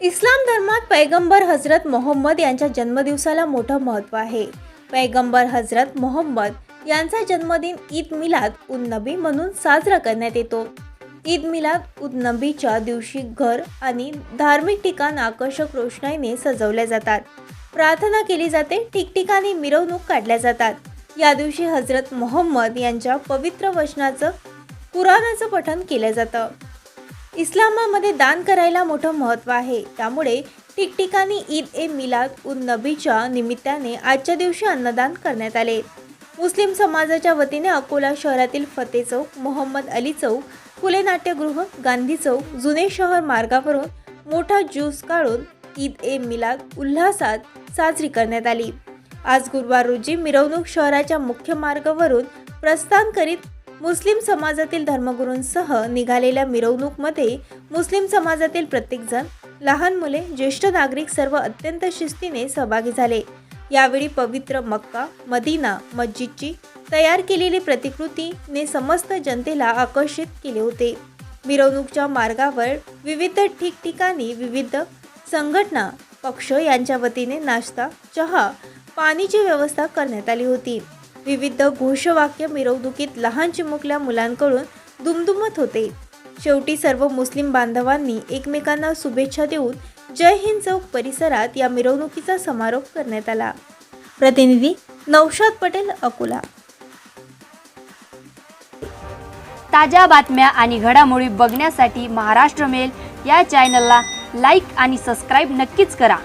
इस्लाम धर्मात पैगंबर हजरत मोहम्मद यांच्या जन्मदिवसाला मोठं महत्त्व आहे. पैगंबर हजरत मोहम्मद यांचा जन्मदिन ईद मिलाद उन नबी म्हणून साजरा करण्यात येतो. ईद मिलाद उद नबीच्या दिवशी घर आणि धार्मिक ठिकाण आकर्षक रोषणाईने सजवल्या जातात. प्रार्थना केली जाते ठिकठिकाणी मिरवणूक काढल्या जातात. या दिवशी हजरत मोहम्मद यांच्या पवित्र वचनाचं कुराणाचं पठण केलं जातं. इस्लामामध्ये दान करायला मोठं महत्त्व आहे. त्यामुळे ठिकठिकाणी ईद ए मिलाद उन नबीच्या निमित्ताने आजच्या दिवशी अन्नदान करण्यात आले. मुस्लिम समाजाच्या वतीने अकोला शहरातील फते चौक मोहम्मद अली चौक फुले नाट्यगृह गांधी चौक जुने शहर मार्गावरून मोठा ज्यूस काढून ईद ए मिलाद उल्हासात साजरी करण्यात आली. आज गुरुवार रोजी मिरवणूक शहराच्या मुख्य मार्गावरून प्रस्थान करीत मुस्लिम समाजातील धर्मगुरूंसह निघालेल्या मिरवणूकमध्ये मुस्लिम समाजातील प्रत्येकजण लहान मुले ज्येष्ठ नागरिक सर्व अत्यंत शिस्तीने सहभागी झाले. यावेळी पवित्र मक्का मदिना मस्जिदची तयार केलेली प्रतिकृतीने समस्त जनतेला आकर्षित केले होते. मिरवणूकच्या मार्गावर विविध ठिकठिकाणी विविध संघटना पक्ष यांच्या वतीने नाश्ता चहा पाणीची व्यवस्था करण्यात आली होती. विविध घोषवाक्य मिरवणुकीत लहान चिमुकल्या मुलांकडून दुमदुमत होते. शेवटी सर्व मुस्लिम बांधवांनी एकमेकांना शुभेच्छा देऊन जय हिंद चौक परिसरात या मिरवणुकीचा समारोप करण्यात आला. प्रतिनिधी नौशाद पटेल अकोला. ताज्या बातम्या आणि घडामोडी बघण्यासाठी महाराष्ट्र मेल या चॅनलला लाईक आणि सबस्क्राईब नक्कीच करा.